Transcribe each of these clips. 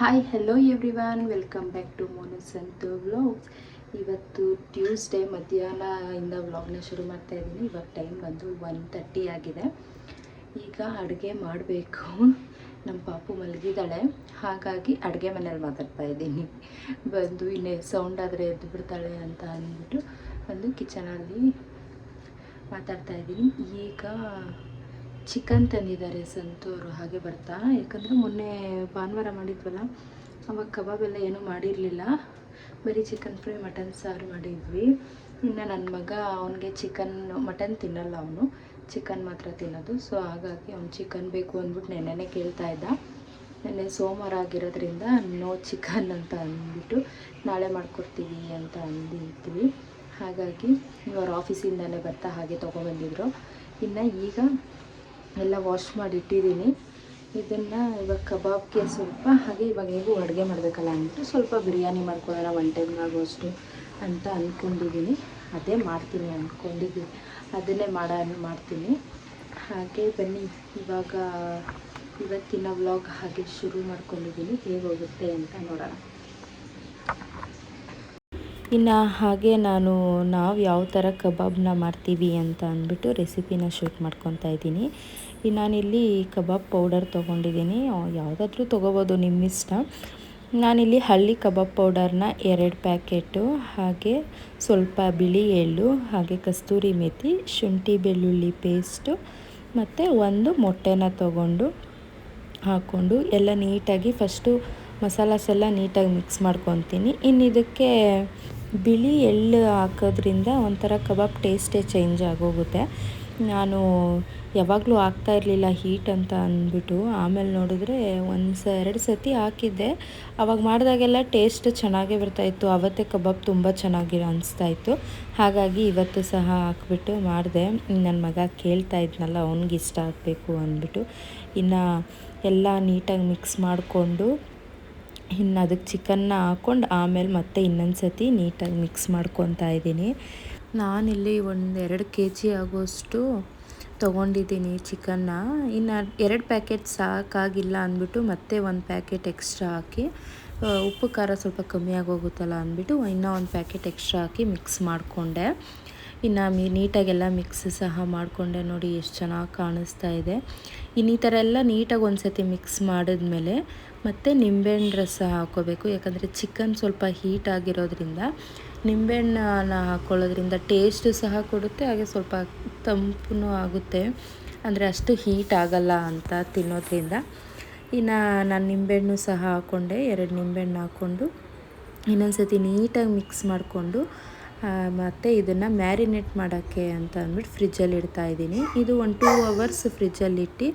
Hi hello everyone welcome back to ಮೋನಸ್ ಅಂತ vlogs ಇವತ್ತು Tuesday ಮಧ್ಯಾಹ್ನ ಇಂದ ವ್ಲಾಗ್ನ ಶುರು ಮಾಡ್ತಾ ಇದ್ದೀನಿ ಇವಾಗ ಟೈಮ್ ಬಂದು ಒನ್ ತರ್ಟಿ ಆಗಿದೆ ಈಗ ಅಡುಗೆ ಮಾಡಬೇಕು ನಮ್ಮ ಪಾಪು ಮಲಗಿದ್ದಾಳೆ ಹಾಗಾಗಿ ಅಡುಗೆ ಮನೇಲಿ ಮಾತಾಡ್ತಾ ಇದ್ದೀನಿ ಬಂದು ಇನ್ನೇ ಸೌಂಡ್ ಆದರೆ ಎದ್ದು ಬಿಡ್ತಾಳೆ ಅಂತ ಅಂದ್ಬಿಟ್ಟು ಬಂದು ಕಿಚನಲ್ಲಿ ಮಾತಾಡ್ತಾ ಇದ್ದೀನಿ ಈಗ ಚಿಕನ್ ತಂದಿದ್ದಾರೆ ಸಂತೋರು, ಹಾಗೆ ಬರ್ತಾ. ಯಾಕಂದರೆ ಮೊನ್ನೆ ಭಾನುವಾರ ಮಾಡಿದ್ವಲ್ಲ, ಅವಾಗ ಕಬಾಬ್ ಎಲ್ಲ ಏನೂ ಮಾಡಿರಲಿಲ್ಲ. ಬರೀ ಚಿಕನ್ ಫ್ರೈ, ಮಟನ್ ಸಾರು ಮಾಡಿದ್ವಿ. ಇನ್ನು ನನ್ನ ಮಗ ಅವನಿಗೆ ಚಿಕನ್, ಮಟನ್ ತಿನ್ನಲ್ಲ ಅವನು. ಚಿಕನ್ ಮಾತ್ರ ತಿನ್ನೋದು. ಸೊ ಹಾಗಾಗಿ ಅವ್ನು ಚಿಕನ್ ಬೇಕು ಅಂದ್ಬಿಟ್ಟು ನೆನ್ನೆನೇ ಕೇಳ್ತಾ ಇದ್ದ. ನೆನ್ನೆ ಸೋಮವಾರ ಆಗಿರೋದ್ರಿಂದ ನೋ ಚಿಕನ್ ಅಂತ ಅಂದ್ಬಿಟ್ಟು, ನಾಳೆ ಮಾಡ್ಕೊಡ್ತೀವಿ ಅಂತ ಅಂದಿದ್ವಿ. ಹಾಗಾಗಿ ಇವರು ಆಫೀಸಿಂದಲೇ ಬರ್ತಾ ಹಾಗೆ ತೊಗೊಬಂದಿದ್ರು ಇನ್ನು ಈಗ ಎಲ್ಲ ವಾಶ್ ಮಾಡಿ ಇಟ್ಟಿದ್ದೀನಿ. ಇದನ್ನು ಇವಾಗ ಕಬಾಬ್ಗೆ ಸ್ವಲ್ಪ, ಹಾಗೆ ಇವಾಗ ಹೇಗೂ ಅಡುಗೆ ಮಾಡಬೇಕಲ್ಲ ಅಂದ್ಬಿಟ್ಟು ಸ್ವಲ್ಪ ಬಿರಿಯಾನಿ ಮಾಡ್ಕೊಳ್ಳೋಣ ಒನ್ ಟೈಮ್ ಆಗೋಷ್ಟು ಅಂತ ಅಂದ್ಕೊಂಡಿದ್ದೀನಿ ಅದೇ ಮಾಡ್ತೀನಿ ಅಂದ್ಕೊಂಡಿದ್ದೀನಿ ಅದನ್ನೇ ಮಾಡ, ಮಾಡ್ತೀನಿ. ಹಾಗೆ ಬನ್ನಿ, ಇವಾಗ ಇವತ್ತಿನ ವ್ಲಾಗ್ ಹಾಗೆ ಶುರು ಮಾಡ್ಕೊಂಡಿದ್ದೀನಿ. ಹೇಗೆ ಹೋಗುತ್ತೆ ಅಂತ ನೋಡೋಣ. ಇನ್ನು ಹಾಗೆ ನಾನು, ನಾವು ಯಾವ ಥರ ಕಬಾಬ್ನ ಮಾಡ್ತೀವಿ ಅಂತ ಅಂದ್ಬಿಟ್ಟು ರೆಸಿಪಿನ ಶೂಟ್ ಮಾಡ್ಕೊತಾ ಇದ್ದೀನಿ. ನಾನಿಲ್ಲಿ ಕಬಾಬ್ ಪೌಡರ್ ತೊಗೊಂಡಿದ್ದೀನಿ. ಯಾವುದಾದ್ರೂ ತೊಗೋಬೋದು ನಿಮ್ಮ ಇಷ್ಟ ನಾನಿಲ್ಲಿ ಹಳ್ಳಿ ಕಬಾಬ್ ಪೌಡರ್ನ ಎರಡು ಪ್ಯಾಕೆಟು, ಹಾಗೆ ಸ್ವಲ್ಪ ಬಿಳಿ ಎಳ್ಳು, ಹಾಗೆ ಕಸ್ತೂರಿ ಮೆಥಿ ಶುಂಠಿ ಬೆಳ್ಳುಳ್ಳಿ ಪೇಸ್ಟು, ಮತ್ತು ಒಂದು ಮೊಟ್ಟೆನ ತಗೊಂಡು ಹಾಕ್ಕೊಂಡು ಎಲ್ಲ ನೀಟಾಗಿ ಫಸ್ಟು ಮಸಾಲಾಸ್ ಎಲ್ಲ ನೀಟಾಗಿ ಮಿಕ್ಸ್ ಮಾಡ್ಕೊತೀನಿ. ಇನ್ನು ಇದಕ್ಕೆ ಬಿಳಿ ಎಳ್ಳು ಹಾಕೋದ್ರಿಂದ ಒಂಥರ ಕಬಾಬ್ ಟೇಸ್ಟೇ ಚೇಂಜ್ ಆಗೋಗುತ್ತೆ. ನಾನು ಯಾವಾಗಲೂ ಆಗ್ತಾ ಇರಲಿಲ್ಲ ಹೀಟ್ ಅಂತ ಅಂದ್ಬಿಟ್ಟು. ಆಮೇಲೆ ನೋಡಿದ್ರೆ ಒಂದು ಸ ಎರಡು ಸತಿ ಹಾಕಿದ್ದೆ. ಅವಾಗ ಮಾಡಿದಾಗೆಲ್ಲ ಟೇಸ್ಟ್ ಚೆನ್ನಾಗೇ ಬರ್ತಾಯಿತ್ತು ಅವತ್ತೇ ಕಬಾಬ್ ತುಂಬ ಚೆನ್ನಾಗಿ ಅನಿಸ್ತಾಯಿತ್ತು ಹಾಗಾಗಿ ಇವತ್ತು ಸಹ ಹಾಕ್ಬಿಟ್ಟು ಮಾಡಿದೆ. ನನ್ನ ಮಗ ಕೇಳ್ತಾ ಇದ್ನಲ್ಲ, ಅವ್ನಿಗೆ ಇಷ್ಟ ಆಗಬೇಕು ಅಂದ್ಬಿಟ್ಟು. ಇನ್ನು ಎಲ್ಲ ನೀಟಾಗಿ ಮಿಕ್ಸ್ ಮಾಡಿಕೊಂಡು ಇನ್ನು ಅದಕ್ಕೆ ಚಿಕನ್ನ ಹಾಕ್ಕೊಂಡು ಆಮೇಲೆ ಮತ್ತೆ ಇನ್ನೊಂದು ಸತಿ ನೀಟಾಗಿ ಮಿಕ್ಸ್ ಮಾಡ್ಕೊತಾ ಇದ್ದೀನಿ. ನಾನಿಲ್ಲಿ ಒಂದು ಎರಡು ಕೆ ಜಿ ಆಗೋಷ್ಟು ತೊಗೊಂಡಿದ್ದೀನಿ ಚಿಕನ್ನ. ಇನ್ನು ಎರಡು ಪ್ಯಾಕೆಟ್ ಸಾಕಾಗಿಲ್ಲ ಅಂದ್ಬಿಟ್ಟು ಮತ್ತೆ ಒಂದು ಪ್ಯಾಕೆಟ್ ಎಕ್ಸ್ಟ್ರಾ ಹಾಕಿ ಉಪ್ಪು ಖಾರ ಸ್ವಲ್ಪ ಕಮ್ಮಿ ಆಗೋಗುತ್ತಲ್ಲ ಅಂದ್ಬಿಟ್ಟು ಇನ್ನೂ ಒಂದು ಪ್ಯಾಕೆಟ್ ಎಕ್ಸ್ಟ್ರಾ ಹಾಕಿ ಮಿಕ್ಸ್ ಮಾಡಿಕೊಂಡೆ. ಇನ್ನು ಮಿ ನೀಟಾಗೆಲ್ಲ ಮಿಕ್ಸ್ ಸಹ ಮಾಡಿಕೊಂಡೆ ನೋಡಿ ಎಷ್ಟು ಚೆನ್ನಾಗಿ ಕಾಣಿಸ್ತಾ ಇದೆ. ಇನ್ನು ಈ ಥರ ಎಲ್ಲ ನೀಟಾಗಿ ಒಂದು ಸತಿ ಮಿಕ್ಸ್ ಮಾಡಿದ್ಮೇಲೆ ಮತ್ತು ನಿಂಬೆಹಣ್ಣು ರಸ ಹಾಕೋಬೇಕು ಯಾಕಂದರೆ ಚಿಕನ್ ಸ್ವಲ್ಪ ಹೀಟ್ ಆಗಿರೋದ್ರಿಂದ ನಿಂಬೆಹಣ್ಣನ್ನ ಹಾಕ್ಕೊಳ್ಳೋದ್ರಿಂದ ಟೇಸ್ಟು ಸಹ ಕೊಡುತ್ತೆ, ಹಾಗೆ ಸ್ವಲ್ಪ ತಂಪು ಆಗುತ್ತೆ. ಅಂದರೆ ಅಷ್ಟು ಹೀಟ್ ಆಗಲ್ಲ ಅಂತ ತಿನ್ನೋದ್ರಿಂದ. ಇನ್ನು ನಾನು ನಿಂಬೆಹಣ್ಣು ಸಹ ಹಾಕ್ಕೊಂಡೆ, ಎರಡು ನಿಂಬೆಹಣ್ಣು ಹಾಕ್ಕೊಂಡು ಇನ್ನೊಂದು ಸತಿ ನೀಟಾಗಿ ಮಿಕ್ಸ್ ಮಾಡಿಕೊಂಡು ಮತ್ತು ಇದನ್ನು ಮ್ಯಾರಿನೇಟ್ ಮಾಡೋಕ್ಕೆ ಅಂತ ಅಂದ್ಬಿಟ್ಟು ಫ್ರಿಜ್ಜಲ್ಲಿ ಇಡ್ತಾ ಇದ್ದೀನಿ. ಇದು ಒಂದು ಟೂ ಅವರ್ಸ್ ಫ್ರಿಜ್ಜಲ್ಲಿ ಇಟ್ಟು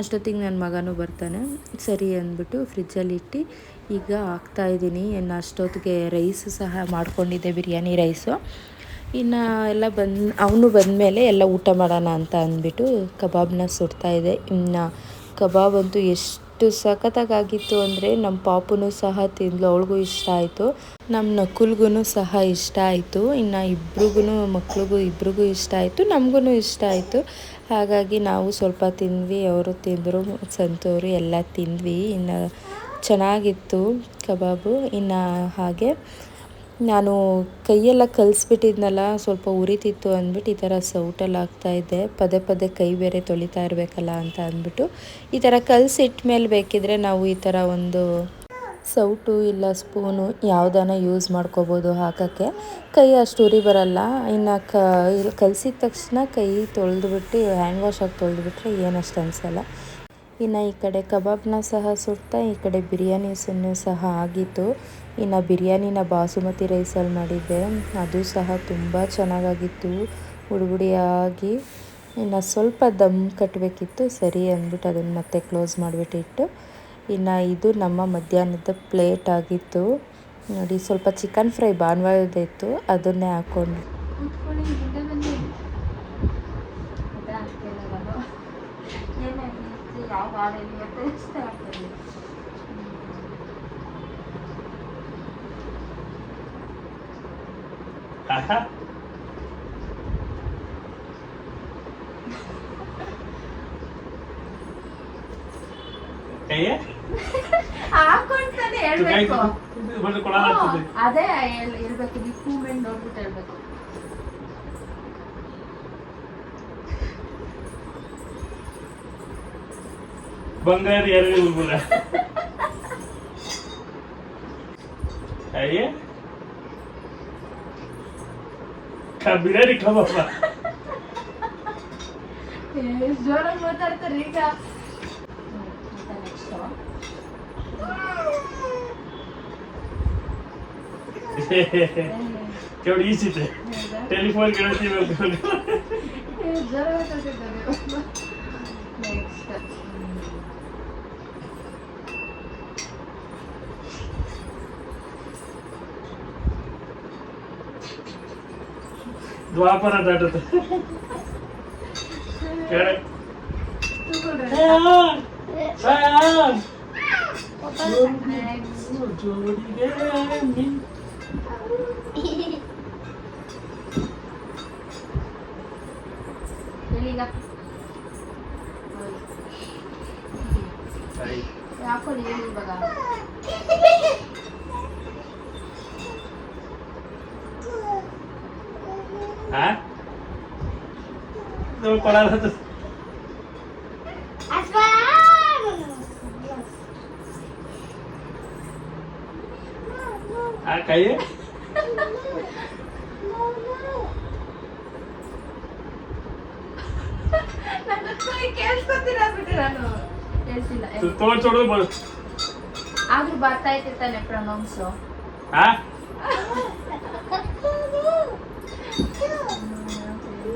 ಅಷ್ಟೊತ್ತಿಗೆ ನನ್ನ ಮಗನೂ ಬರ್ತಾನೆ. ಸರಿ ಅಂದ್ಬಿಟ್ಟು ಫ್ರಿಜ್ಜಲ್ಲಿ ಇಟ್ಟು ಈಗ ಹಾಕ್ತಾಯಿದ್ದೀನಿ ಇನ್ನು ಅಷ್ಟೊತ್ತಿಗೆ ರೈಸ್ ಸಹ ಮಾಡ್ಕೊಂಡಿದ್ದೆ, ಬಿರಿಯಾನಿ ರೈಸು. ಇನ್ನು ಎಲ್ಲ ಬಂದು, ಅವನು ಬಂದಮೇಲೆ ಎಲ್ಲ ಊಟ ಮಾಡೋಣ ಅಂತ ಅಂದ್ಬಿಟ್ಟು ಕಬಾಬ್ನ ಇದೆ. ಇನ್ನು ಕಬಾಬ್ ಅಂತೂ ಎಷ್ಟು ಎಷ್ಟು ಸಖತ್ತಾಗಿತ್ತು ಅಂದರೆ ನಮ್ಮ ಪಾಪುನೂ ಸಹ ತಿಂದ್ಲು, ಅವಳಿಗೂ ಇಷ್ಟ ಆಯಿತು. ನಮ್ಮ ನಕುಲ್ಗೂ ಸಹ ಇಷ್ಟ ಆಯಿತು. ಇನ್ನು ಇಬ್ರಿಗೂ ಮಕ್ಳಿಗೂ ಇಬ್ರಿಗೂ ಇಷ್ಟ ಆಯಿತು ನಮಗೂ ಇಷ್ಟ ಆಯಿತು. ಹಾಗಾಗಿ ನಾವು ಸ್ವಲ್ಪ ತಿಂದ್ವಿ, ಅವರು ತಿಂದರು, ಸಂತೋರು ಎಲ್ಲ ತಿಂದ್ವಿ. ಇನ್ನು ಚೆನ್ನಾಗಿತ್ತು ಕಬಾಬು. ಇನ್ನು ಹಾಗೆ ನಾನು ಕೈಯೆಲ್ಲ ಕಲಿಸ್ಬಿಟ್ಟಿದ್ನಲ್ಲ, ಸ್ವಲ್ಪ ಉರಿತಿತ್ತು ಅಂದ್ಬಿಟ್ಟು ಈ ಥರ ಸೌಟಲ್ಲಿ ಹಾಕ್ತಾಯಿದ್ದೆ ಪದೇ ಪದೇ ಕೈ ಬೇರೆ ತೊಳಿತಾ ಇರಬೇಕಲ್ಲ ಅಂತ ಅಂದ್ಬಿಟ್ಟು ಈ ಥರ ಕಲಸಿಟ್ಮೇಲೆ ಬೇಕಿದ್ರೆ ನಾವು ಈ ಥರ ಒಂದು ಸೌಟು ಇಲ್ಲ ಸ್ಪೂನು ಯಾವುದನ್ನ ಯೂಸ್ ಮಾಡ್ಕೋಬೋದು ಹಾಕೋಕ್ಕೆ. ಕೈ ಅಷ್ಟು ಉರಿ ಬರಲ್ಲ, ಇನ್ನು ಕ ಕಲಸಿದ ತಕ್ಷಣ ಕೈ ತೊಳೆದುಬಿಟ್ಟು, ಹ್ಯಾಂಡ್ ವಾಶಾಗಿ ತೊಳೆದುಬಿಟ್ರೆ ತೊಳೆದ್ಬಿಟ್ರೆ ಏನಷ್ಟು ಅನಿಸಲ್ಲ. ಇನ್ನು ಈ ಕಡೆ ಕಬಾಬ್ನ ಸಹ ಸುಡ್ತಾ, ಈ ಕಡೆ ಬಿರಿಯಾನಿಸನ್ನು ಸಹ ಆಗಿತ್ತು. ಇನ್ನು ಬಿರಿಯಾನಿನ ಬಾಸುಮತಿ ರೈಸಲ್ಲಿ ಮಾಡಿದ್ದೆ. ಅದು ಸಹ ತುಂಬ ಚೆನ್ನಾಗಾಗಿತ್ತು. ಹುಡುಗುಡಿಯಾಗಿ ಇನ್ನು ಸ್ವಲ್ಪ ದಮ್ ಕಟ್ಟಬೇಕಿತ್ತು ಸರಿ ಅಂದ್ಬಿಟ್ಟು ಅದನ್ನು ಮತ್ತೆ ಕ್ಲೋಸ್ ಮಾಡಿಬಿಟ್ಟಿಟ್ಟು ಇನ್ನು ಇದು ನಮ್ಮ ಮಧ್ಯಾಹ್ನದ ಪ್ಲೇಟ್ ಆಗಿತ್ತು. ನೋಡಿ ಸ್ವಲ್ಪ ಚಿಕನ್ ಫ್ರೈ ಭಾನುವಾರದಿತ್ತು ಅದನ್ನೇ ಹಾಕ್ಕೊಂಡು Kaya? ಹಾಕೊಂಡ್ತಾನೆ ಹೇಳ್ಬೇಕು. ಬಂದು ಕೊಡಲ್ಲ ಆಗ್ತದೆ ಹೇಳ್ಬೇಕು ಅದೇ ಹೇಳ್- ಹೇಳ್ಬೇಕು ಲಿಪ್ ನೋಡ್ಬಿಟ್ಟು ಹೇಳ್ಬೇಕು. ಬಂಗಾರ ಎರಡು ಉಳ್ಬೋದ ಅಯ್ಯ. ಕ- ಬಿರಿಯಾನಿ ಕಬಾಬ. ಜೋರಾಗಿ ಮಾತಾಡ್ತಾರೆ ಈಗ. ನೆಕ್ಸ್ಟ್ ಕೇಳಿ ಈಸಿದೆ ಟೆಲಿಫೋನ್ ಕೇಳ್ತೀವಿ ಜೋರಾಗಿ ಮಾತಾಡ್ತಿದ್ದಾರೆ ನೆಕ್ಸ್ಟ್ ದ್ವಾಪರ ದಾಟದ ಕೇಳ ಜೋಡಿಗೆ ನಿನ್ ಹೇಳೀಗ ಆಯ್ತು. ಯಾಕೊಳ್ಳಿ ಹೇಳಿ ಇವಾಗ ಹಾ ನೀವು ಕೊಡಲ್ಲ ಅಂತ ಆ ಕೈ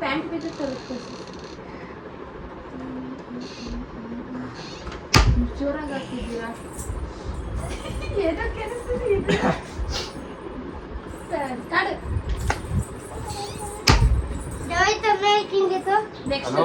ಪ್ಯಾಂಟ್ ಬಿದ್ದು ತಲುಪಿಸಿ ಜೋರಾಗಿ ಹಾಕಿದ್ದೀರಾ ಏನೋ ಸರಿ, ಕಾಡು ನೆಕ್ಸ್ಟ್? ನೆಕ್ಸ್ಟ್